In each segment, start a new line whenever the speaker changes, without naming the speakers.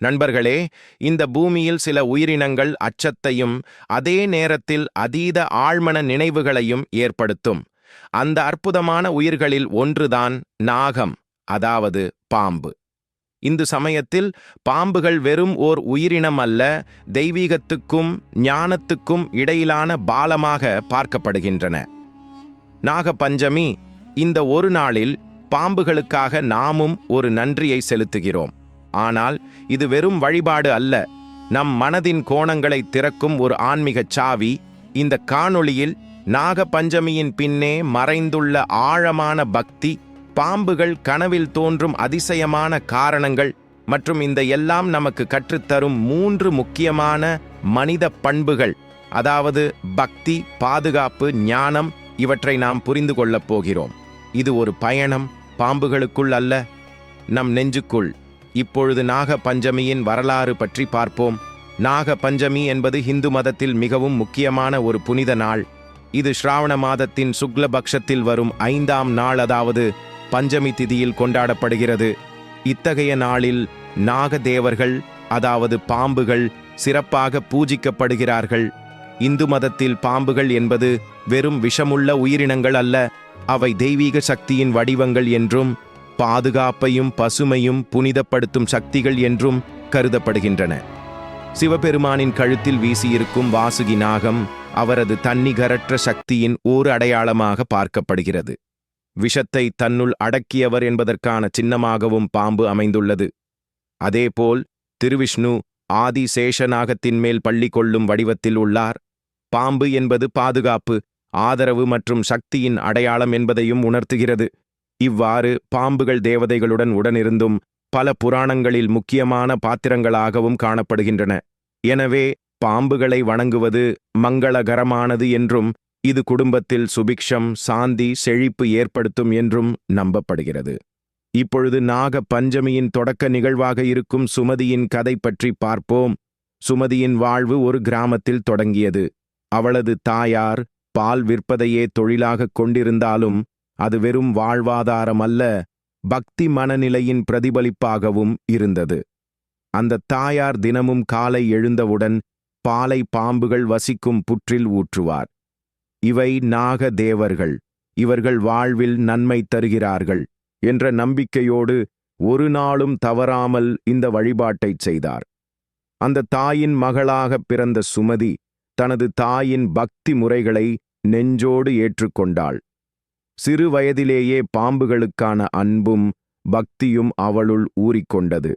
நண்பர்களே இந்த பூமியில் சில உயிரினங்கள் அச்சத்தையும் அதே நேரத்தில் அதீத ஆழ்மன நினைவுகளையும் ஏற்படுத்தும். அந்த அற்புதமான உயிர்களில் ஒன்றுதான் நாகம் அதாவது பாம்பு. இந்து சமயத்தில் பாம்புகள் வெறும் ஓர் உயிரினம் அல்ல தெய்வீகத்துக்கும் ஞானத்துக்கும் இடையிலான பாலமாக பார்க்கப்படுகின்றன. நாக பஞ்சமி இந்த ஒரு நாளில் பாம்புகளுக்காக நாமும் ஒரு நன்றியை செலுத்துகிறோம். ஆனால் இது வெறும் வழிபாடு அல்ல. நம் மனதின் கோணங்களை திறக்கும் ஒரு ஆன்மீகச் சாவி. இந்த காணொளியில் நாக பஞ்சமியின் பின்னே மறைந்துள்ள ஆழமான பக்தி பாம்புகள் கனவில் தோன்றும் அதிசயமான காரணங்கள் மற்றும் இந்த எல்லாம் நமக்கு கற்றுத்தரும் மூன்று முக்கியமான மனித பண்புகள் அதாவது பக்தி பாதுகாப்பு ஞானம் இவற்றை நாம் புரிந்து கொள்ளப் போகிறோம். இது ஒரு பயணம் பாம்புகளுக்குள் அல்ல நம் நெஞ்சுக்குள். இப்பொழுது நாக பஞ்சமியின் வரலாறு பற்றி பார்ப்போம். நாக பஞ்சமி என்பது இந்து மதத்தில் மிகவும் முக்கியமான ஒரு புனித நாள். இது ஸ்ராவண மாதத்தின் சுக்லபக்ஷத்தில் வரும் ஐந்தாம் நாள் அதாவது பஞ்சமி திதியில் கொண்டாடப்படுகிறது. இத்தகைய நாளில் நாகதேவர்கள் அதாவது பாம்புகள் சிறப்பாக பூஜிக்கப்படுகிறார்கள். இந்து மதத்தில் பாம்புகள் என்பது வெறும் விஷமுள்ள உயிரினங்கள் அல்ல அவை தெய்வீக சக்தியின் வடிவங்கள் என்றும் பாதுகாப்பையும் பசுமையும் புனிதப்படுத்தும் சக்திகள் என்றும் கருதப்படுகின்றன. சிவபெருமானின் கழுத்தில் வீசியிருக்கும் வாசுகி நாகம் அவரது தன்னிகரற்ற சக்தியின் ஓர் அடையாளமாக பார்க்கப்படுகிறது. விஷத்தை தன்னுள் அடக்கியவர் என்பதற்கான சின்னமாகவும் பாம்பு அமைந்துள்ளது. அதேபோல் திருவிஷ்ணு ஆதி சேஷநாகத்தின் மேல் பள்ளி கொள்ளும் வடிவத்தில் உள்ளார். பாம்பு என்பது பாதுகாப்பு ஆதரவு மற்றும் சக்தியின் அடையாளம் என்பதையும் உணர்த்துகிறது. இவ்வாறு பாம்புகள் தேவதைகளுடன் உடனிருந்தும் பல புராணங்களில் முக்கியமான பாத்திரங்களாகவும் காணப்படுகின்றன. எனவே பாம்புகளை வணங்குவது மங்களகரமானது என்றும் இது குடும்பத்தில் சுபிக்ஷம் சாந்தி செழிப்பு ஏற்படுத்தும் என்றும் நம்பப்படுகிறது. இப்பொழுது நாக பஞ்சமியின் தொடக்க நிகழ்வாக இருக்கும் சுமதியின் கதை பற்றி பார்ப்போம். சுமதியின் வாழ்வு ஒரு கிராமத்தில் தொடங்கியது. அவளது தாயார் பால் விற்பதையே தொழிலாகக் கொண்டிருந்தாலும் அது வெறும் வாழ்வாதாரம் அல்ல பக்தி மனநிலையின் பிரதிபலிப்பாகவும் இருந்தது. அந்த தாயார் தினமும் காலை எழுந்தவுடன் பாலை பாம்புகள் வசிக்கும் புற்றில் ஊற்றுவார். இவை நாக தேவர்கள் இவர்கள் வாழ்வில் நன்மை தருகிறார்கள் என்ற நம்பிக்கையோடு ஒரு நாளும் தவறாமல் இந்த வழிபாட்டைச் செய்தார். அந்த தாயின் மகளாகப் பிறந்த சுமதி தனது தாயின் பக்தி முறைகளை நெஞ்சோடு ஏற்றுக்கொண்டாள். சிறு வயதிலேயே பாம்புகளுக்கான அன்பும் பக்தியும் அவளுள் ஊறிக்கொண்டது.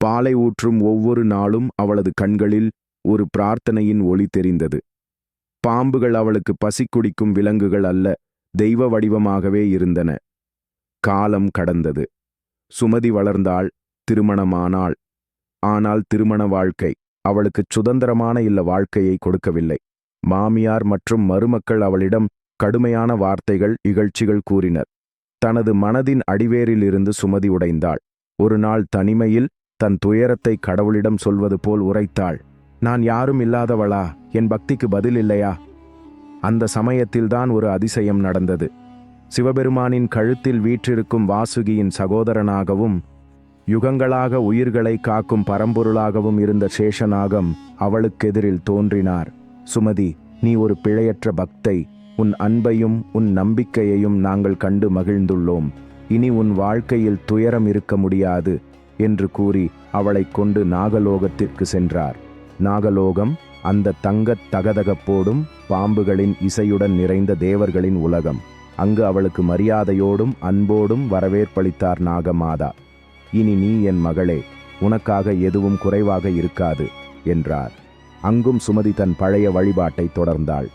பாலை ஊற்றும் ஒவ்வொரு நாளும் அவளது கண்களில் ஒரு பிரார்த்தனையின் ஒளி தெரிந்தது. பாம்புகள் அவளுக்கு பசி குடிக்கும் விலங்குகள் அல்ல தெய்வ வடிவமாகவே இருந்தன. காலம் கடந்தது. சுமதி வளர்ந்தாள் திருமணமானாள். ஆனால் திருமண வாழ்க்கை அவளுக்கு சுதந்திரமான இல்ல வாழ்க்கையை கொடுக்கவில்லை. மாமியார் மற்றும் மருமக்கள் அவளிடம் கடுமையான வார்த்தைகள் இகழ்ச்சிகள் கூறினர். தனது மனதின் அடிவேரிலிருந்து சுமதி உடைந்தாள். ஒரு நாள் தனிமையில் தன் துயரத்தை கடவுளிடம் சொல்வது போல் உரைத்தாள். நான் யாரும் இல்லாதவளா? என் பக்திக்கு பதில் இல்லையா? அந்த சமயத்தில்தான் ஒரு அதிசயம் நடந்தது. சிவபெருமானின் கழுத்தில் வீற்றிருக்கும் வாசுகியின் சகோதரனாகவும் யுகங்களாக உயிர்களை காக்கும் பரம்பொருளாகவும் இருந்த சேஷநாகம் அவளுக்கெதிரில் தோன்றினார். சுமதி நீ ஒரு பிழையற்ற பக்தை. உன் அன்பையும் உன் நம்பிக்கையையும் நாங்கள் கண்டு மகிழ்ந்துள்ளோம். இனி உன் வாழ்க்கையில் துயரம் இருக்க முடியாது என்று கூறி அவளைக் கொண்டு நாகலோகத்திற்கு சென்றார். நாகலோகம் அந்த தங்கத் தகதகப்போடும் பாம்புகளின் இசையுடன் நிறைந்த தேவர்களின் உலகம். அங்கு அவளுக்கு மரியாதையோடும் அன்போடும் வரவேற்பளித்தார் நாகமாதா. இனி நீ என் மகளே உனக்காக எதுவும் குறைவாக இருக்காது என்றார். அங்கும் சுமதி தன் பழைய வழிபாட்டை தொடர்ந்தாள்.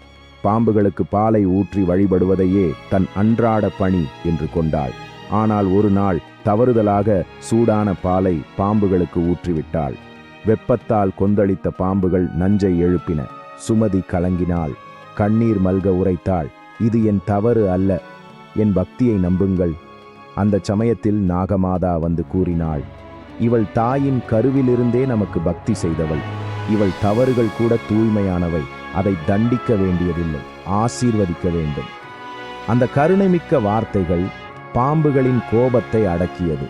பாம்புகளுக்கு பாலை ஊற்றி வழிபடுவதையே தன் அன்றாட பணி என்று கொண்டாள். ஆனால் ஒரு நாள் தவறுதலாக சூடான பாலை பாம்புகளுக்கு ஊற்றிவிட்டாள். வெப்பத்தால் கொந்தளித்த பாம்புகள் நஞ்சை எழுப்பின. சுமதி கலங்கினாள். கண்ணீர் மல்க உரைத்தாள். இது என் தவறு அல்ல. என் பக்தியை நம்புங்கள். அந்த சமயத்தில் நாகமாதா வந்து கூறினாள். இவள் தாயின் கருவிலிருந்தே நமக்கு பக்தி செய்தவள். இவள் தவறுகள் கூட தூய்மையானவை. அதை தண்டிக்க வேண்டியதில்லை ஆசீர்வதிக்க வேண்டும். அந்த கருணைமிக்க வார்த்தைகள் பாம்புகளின் கோபத்தை அடக்கியது.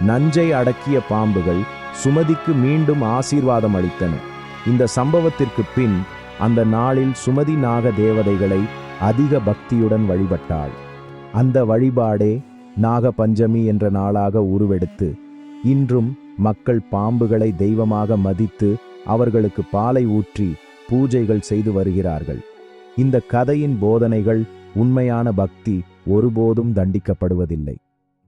நஞ்சை அடக்கிய பாம்புகள்
சுமதிக்கு மீண்டும் ஆசீர்வாதம் அளித்தன. இந்த சம்பவத்திற்கு பின் அந்த நாளில் சுமதி நாக தேவதைகளை அதிக பக்தியுடன் வழிபட்டாள். அந்த வழிபாடே நாக பஞ்சமி என்ற நாளாக உருவெடுத்து இன்றும் மக்கள் பாம்புகளை தெய்வமாக மதித்து அவர்களுக்கு பாலை ஊற்றி பூஜைகள் செய்து வருகிறார்கள். இந்த கதையின் போதனைகள் உண்மையான பக்தி ஒருபோதும் தண்டிக்கப்படுவதில்லை.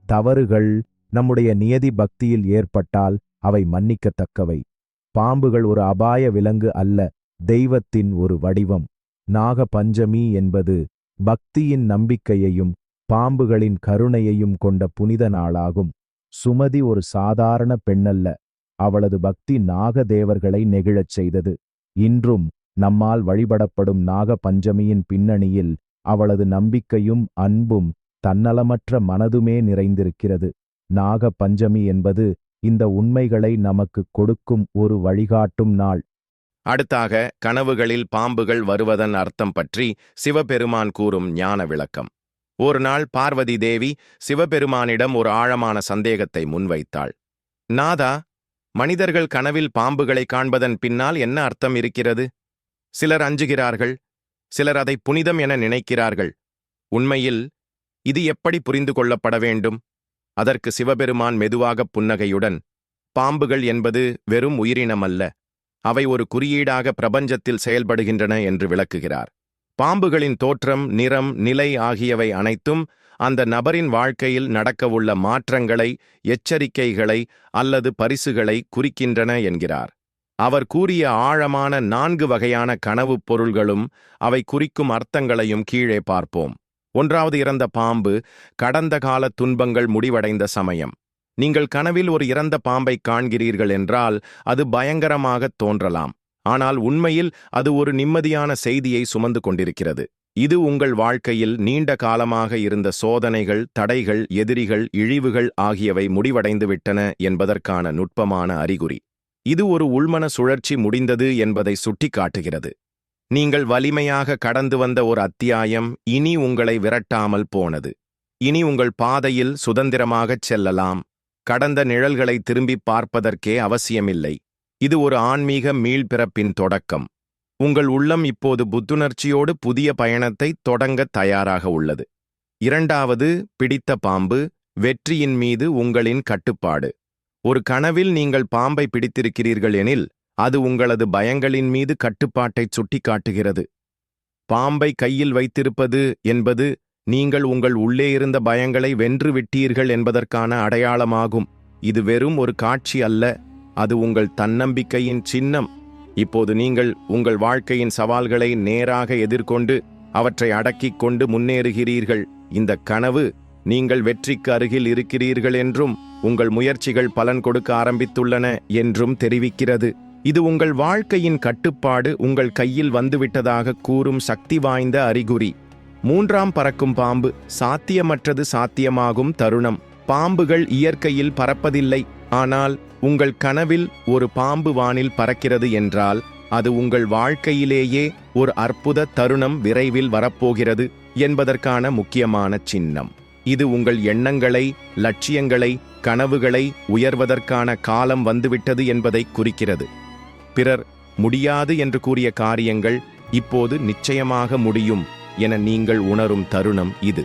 தவறுகள் நம்முடைய நியதி பக்தியில் ஏற்பட்டால் அவை மன்னிக்கத்தக்கவை. பாம்புகள் ஒரு அபாய விலங்கு அல்ல தெய்வத்தின் ஒரு வடிவம். நாக பஞ்சமி என்பது பக்தியின் நம்பிக்கையையும் பாம்புகளின் கருணையையும் கொண்ட புனித நாளாகும். சுமதி ஒரு சாதாரண பெண்ணல்ல அவளது பக்தி நாகதேவர்களை நெகிழச் செய்தது. இன்றும் நம்மால் வழிபடப்படும் நாக பஞ்சமியின் பின்னணியில் அவளது நம்பிக்கையும் அன்பும் தன்னலமற்ற மனதுமே நிறைந்திருக்கிறது. நாக பஞ்சமி என்பது இந்த உண்மைகளை நமக்கு கொடுக்கும் ஒரு வழிகாட்டும் நாள்.
அடுத்தாக கனவுகளில் பாம்புகள் வருவதன் அர்த்தம் பற்றி சிவபெருமான் கூறும் ஞான விளக்கம். ஒரு நாள் பார்வதி தேவி சிவபெருமானிடம் ஒரு ஆழமான சந்தேகத்தை முன்வைத்தாள். நாதா மனிதர்கள் கனவில் பாம்புகளை காண்பதன் பின்னால் என்ன அர்த்தம் இருக்கிறது? சிலர் அஞ்சுகிறார்கள் சிலர் அதை புனிதம் என நினைக்கிறார்கள். உண்மையில் இது எப்படி புரிந்து கொள்ளப்பட வேண்டும்? அதற்கு சிவபெருமான் மெதுவாகப் புன்னகையுடன் பாம்புகள் என்பது வெறும் உயிரினமல்ல அவை ஒரு குறியீடாக பிரபஞ்சத்தில் செயல்படுகின்றன என்று விளக்குகிறார். பாம்புகளின் தோற்றம் நிறம் நிலை ஆகியவை அனைத்தும் அந்த நபரின் வாழ்க்கையில் நடக்கவுள்ள மாற்றங்களை எச்சரிக்கைகளை அல்லது பரிசுகளை குறிக்கின்றன என்கிறார். அவர் கூறிய ஆழமான நான்கு வகையான கனவுப் பொருள்களும் அவை குறிக்கும் அர்த்தங்களையும் கீழே பார்ப்போம். ஒன்றாவது இறந்த பாம்பு கடந்த கால துன்பங்கள் முடிவடைந்த சமயம். நீங்கள் கனவில் ஒரு இறந்த பாம்பை காண்கிறீர்கள் என்றால் அது பயங்கரமாகத் தோன்றலாம். ஆனால் உண்மையில் அது ஒரு நிம்மதியான செய்தியை சுமந்து கொண்டிருக்கிறது. இது உங்கள் வாழ்க்கையில் நீண்ட காலமாக இருந்த சோதனைகள் தடைகள் எதிரிகள் இழிவுகள் ஆகியவை முடிவடைந்துவிட்டன என்பதற்கான நுட்பமான அறிகுறி. இது ஒரு உள்மன சுழற்சி முடிந்தது என்பதை சுட்டிக்காட்டுகிறது. நீங்கள் வலிமையாக கடந்து வந்த ஒரு அத்தியாயம் இனி உங்களை விரட்டாமல் போனது. இனி உங்கள் பாதையில் சுதந்திரமாகச் செல்லலாம். கடந்த நிழல்களை திரும்பிப் பார்ப்பதற்கே அவசியமில்லை. இது ஒரு ஆன்மீக மீள்பிறப்பின் தொடக்கம். உங்கள் உள்ளம் இப்போது புத்துணர்ச்சியோடு புதிய பயணத்தை தொடங்க தயாராக உள்ளது. இரண்டாவது பிடித்த பாம்பு வெற்றியின் மீது உங்களின் கட்டுப்பாடு. ஒரு கனவில் நீங்கள் பாம்பை பிடித்திருக்கிறீர்கள் எனில் அது உங்களது பயங்களின் மீது கட்டுப்பாட்டைச் சுட்டிக்காட்டுகிறது. பாம்பை கையில் வைத்திருப்பது என்பது நீங்கள் உங்கள் உள்ளே இருந்த பயங்களை வென்று விட்டீர்கள் என்பதற்கான அடையாளமாகும். இது வெறும் ஒரு காட்சி அல்ல அது உங்கள் தன்னம்பிக்கையின் சின்னம். இப்போது நீங்கள் உங்கள் வாழ்க்கையின் சவால்களை நேராக எதிர்கொண்டு அவற்றை அடக்கிக் கொண்டு முன்னேறுகிறீர்கள். இந்த கனவு நீங்கள் வெற்றிக்கு அருகில் இருக்கிறீர்கள் என்றும் உங்கள் முயற்சிகள் பலன் கொடுக்க ஆரம்பித்துள்ளன என்றும் தெரிவிக்கிறது. இது உங்கள் வாழ்க்கையின் கட்டுப்பாடு உங்கள் கையில் வந்துவிட்டதாக கூறும் சக்தி வாய்ந்த அறிகுறி. மூன்றாம் பறக்கும் பாம்பு சாத்தியமற்றது சாத்தியமாகும் தருணம். பாம்புகள் இயற்கையில் பறப்பதில்லை. ஆனால் உங்கள் கனவில் ஒரு பாம்பு வானில் பறக்கிறது என்றால் அது உங்கள் வாழ்க்கையிலேயே ஒரு அற்புத தருணம் விரைவில் வரப்போகிறது என்பதற்கான முக்கியமான சின்னம். இது உங்கள் எண்ணங்களை லட்சியங்களை கனவுகளை உயர்வதற்கான காலம் வந்துவிட்டது என்பதை குறிக்கிறது. பிறர் முடியாது என்று கூறிய காரியங்கள் இப்போது நிச்சயமாக முடியும் என நீங்கள் உணரும் தருணம் இது.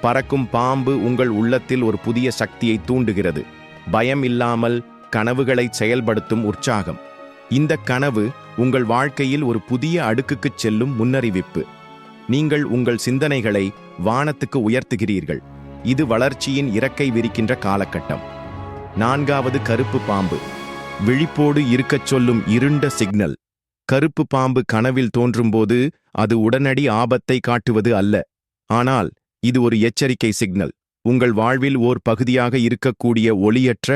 பறக்கும் பாம்பு உங்கள் உள்ளத்தில் ஒரு புதிய சக்தியை தூண்டுகிறது. பயம் இல்லாமல் கனவுகளை செயல்படுத்தும் உற்சாகம். இந்த கனவு உங்கள் வாழ்க்கையில் ஒரு புதிய அடுக்குக்குச் செல்லும் முன்னறிவிப்பு. நீங்கள் உங்கள் சிந்தனைகளை வானத்துக்கு உயர்த்துகிறீர்கள். இது வளர்ச்சியின் இறக்கை விரிக்கின்ற காலகட்டம். நான்காவது கருப்பு பாம்பு. விழிப்போடு இருக்கச் சொல்லும் இருண்ட சிக்னல். கருப்பு பாம்பு கனவில் தோன்றும்போது அது உடனடி ஆபத்தை காட்டுவது அல்ல. ஆனால் இது ஒரு எச்சரிக்கை சிக்னல். உங்கள் வாழ்வில் ஓர் பகுதியாக இருக்கக்கூடிய ஒளியற்ற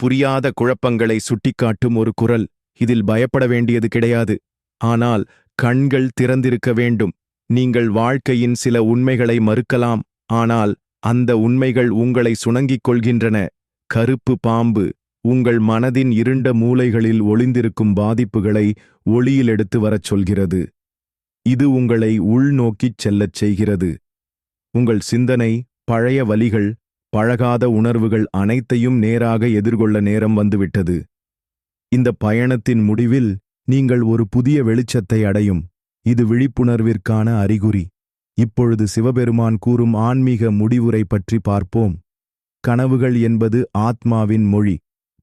புரியாத குழப்பங்களை சுட்டிக்காட்டும் ஒரு குரல். இதில் பயப்பட வேண்டியது கிடையாது. ஆனால் கண்கள் திறந்திருக்க வேண்டும். நீங்கள் வாழ்க்கையின் சில உண்மைகளை மறுக்கலாம். ஆனால் அந்த உண்மைகள் உங்களை சுணங்கிக் கொள்கின்றன. கருப்பு பாம்பு உங்கள் மனதின் இருண்ட மூலைகளில் ஒளிந்திருக்கும் பாதிப்புகளை ஒளியில் எடுத்து வரச் சொல்கிறது. இது உங்களை உள்நோக்கிச் செல்லச் செய்கிறது. உங்கள் சிந்தனை பழைய வலிகள் பழகாத உணர்வுகள் அனைத்தையும் நேராக எதிர்கொள்ள நேரம் வந்துவிட்டது.
இந்த பயணத்தின் முடிவில் நீங்கள் ஒரு புதிய வெளிச்சத்தை அடையும். இது விழிப்புணர்விற்கான அறிகுறி. இப்பொழுது சிவபெருமான் கூறும் ஆன்மீக முடிவுரை பற்றி பார்ப்போம். கனவுகள் என்பது ஆத்மாவின் மொழி.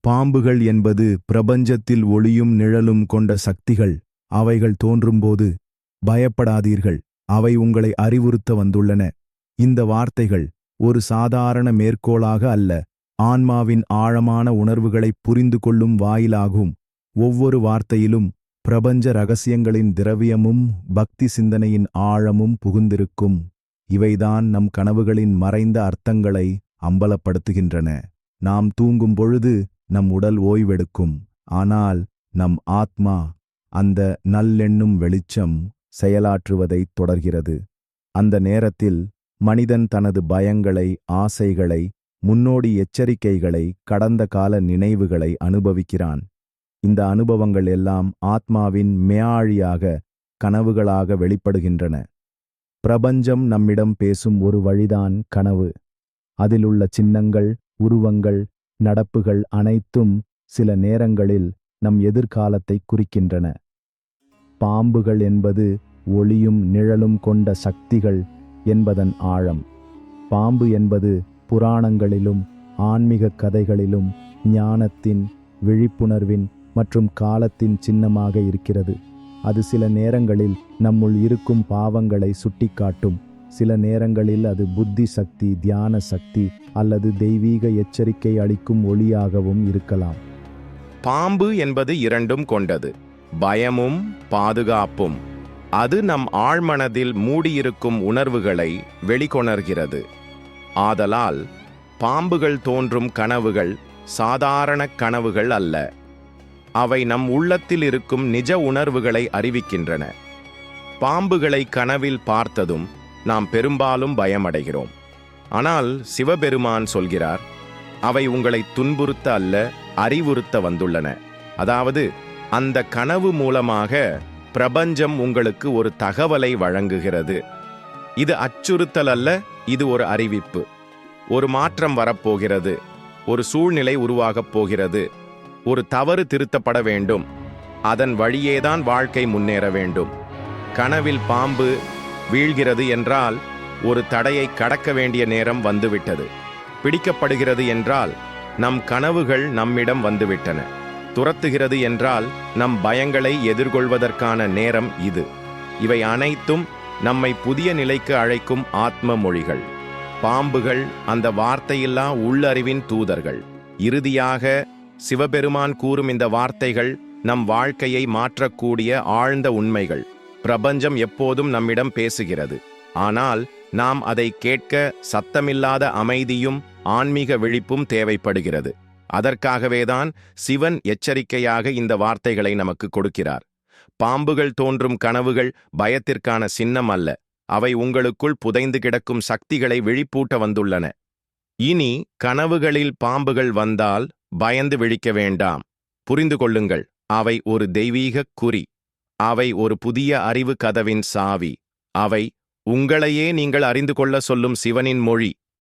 பாம்புகள் என்பது பிரபஞ்சத்தில் ஒளியும் நிழலும் கொண்ட சக்திகள். அவைகள் தோன்றும்போது பயப்படாதீர்கள். அவை உங்களை அறிவுறுத்த வந்துள்ளன. இந்த வார்த்தைகள் ஒரு சாதாரண மேற்கோளாக அல்ல. ஆன்மாவின் ஆழமான உணர்வுகளை புரிந்து கொள்ளும் வாயிலாகும். ஒவ்வொரு வார்த்தையிலும் பிரபஞ்ச ரகசியங்களின் திரவியமும் பக்தி சிந்தனையின் ஆழமும் புகுந்திருக்கும். இவைதான் நம் கனவுகளின் மறைந்த அர்த்தங்களை அம்பலப்படுத்துகின்றன. நாம் தூங்கும் பொழுது நம் உடல் ஓய்வெடுக்கும். ஆனால் நம் ஆத்மா அந்த நல்லெண்ணும் வெளிச்சம் செயலாற்றுவதைத் தொடர்கிறது. அந்த நேரத்தில் மனிதன் தனது பயங்களை ஆசைகளை முன்னோடி எச்சரிக்கைகளை கடந்த கால நினைவுகளை அனுபவிக்கிறான். இந்த அனுபவங்கள் எல்லாம் ஆத்மாவின் மேயாழியாக கனவுகளாக வெளிப்படுகின்றன. பிரபஞ்சம் நம்மிடம் பேசும் ஒரு வழிதான் கனவு. அதிலுள்ள சின்னங்கள் உருவங்கள் நடப்புகள் அனைத்தும் சில நேரங்களில் நம் எதிர்காலத்தை குறிக்கின்றன. பாம்புகள் என்பது ஒளியும் நிழலும் கொண்ட சக்திகள் என்பதன் ஆழம். பாம்பு என்பது புராணங்களிலும் ஆன்மீக கதைகளிலும் ஞானத்தின் விழிப்புணர்வின் மற்றும் காலத்தின் சின்னமாக இருக்கிறது. அது சில நேரங்களில் நம்முள் இருக்கும் பாவங்களை சுட்டிக்காட்டும். சில நேரங்களில் அது புத்தி சக்தி தியான சக்தி அல்லது தெய்வீக எச்சரிக்கை அளிக்கும் ஒளியாகவும் இருக்கலாம்.
பாம்பு என்பது இரண்டும் கொண்டது. பயமும் பாதுகாப்பும். அது நம் ஆழ்மனதில் மூடியிருக்கும் உணர்வுகளை வெளிக்கொணர்கிறது. ஆதலால் பாம்புகள் தோன்றும் கனவுகள் சாதாரண கனவுகள் அல்ல. அவை நம் உள்ளத்தில் இருக்கும் நிஜ உணர்வுகளை அறிவிக்கின்றன. பாம்புகளை கனவில் பார்த்ததும் நாம் பெரும்பாலும் பயமடைகிறோம். ஆனால் சிவபெருமான் சொல்கிறார் அவை உங்களை துன்புறுத்த அல்ல அறிவுறுத்த வந்துள்ளன. அதாவது அந்த கனவு மூலமாக பிரபஞ்சம் உங்களுக்கு ஒரு தகவலை வழங்குகிறது. இது அச்சுறுத்தல் அல்ல இது ஒரு அறிவிப்பு. ஒரு மாற்றம் வரப்போகிறது ஒரு சூழ்நிலை உருவாகப் போகிறது ஒரு தவறு திருத்தப்பட வேண்டும் அதன் வழியேதான் வாழ்க்கை முன்னேற வேண்டும். கனவில் பாம்பு வீழ்கிறது என்றால் ஒரு தடையை கடக்க வேண்டிய நேரம் வந்துவிட்டது. பிடிக்கப்படுகிறது என்றால் நம் கனவுகள் நம்மிடம் வந்துவிட்டன. துரத்துகிறது என்றால் நம் பயங்களை எதிர்கொள்வதற்கான நேரம் இது. இவை அனைத்தும் நம்மை புதிய நிலைக்கு அழைக்கும் ஆத்ம மொழிகள். பாம்புகள் அந்த வார்த்தையில்லா உள்ளறிவின் தூதர்கள். இறுதியாக சிவபெருமான் கூறும் இந்த வார்த்தைகள் நம் வாழ்க்கையை மாற்றக்கூடிய ஆழ்ந்த உண்மைகள். பிரபஞ்சம் எப்போதும் நம்மிடம் பேசுகிறது. ஆனால் நாம் அதை கேட்க சத்தமில்லாத அமைதியும் ஆன்மீக விழிப்பும் தேவைப்படுகிறது. அதற்காகவேதான் சிவன் எச்சரிக்கையாக இந்த வார்த்தைகளை நமக்கு கொடுக்கிறார். பாம்புகள் தோன்றும் கனவுகள் பயத்திற்கான சின்னம் அல்ல. அவை உங்களுக்குள் புதைந்து கிடக்கும் சக்திகளை விழிப்பூட்ட வந்துள்ளன. இனி கனவுகளில் பாம்புகள் வந்தால் பயந்து விழிக்க வேண்டாம். புரிந்து கொள்ளுங்கள் அவை ஒரு தெய்வீகக் குறி. அவை ஒரு புதிய அறிவு கதவின் சாவி. அவை உங்களையே நீங்கள் அறிந்து கொள்ள சொல்லும் சிவனின் மொழி.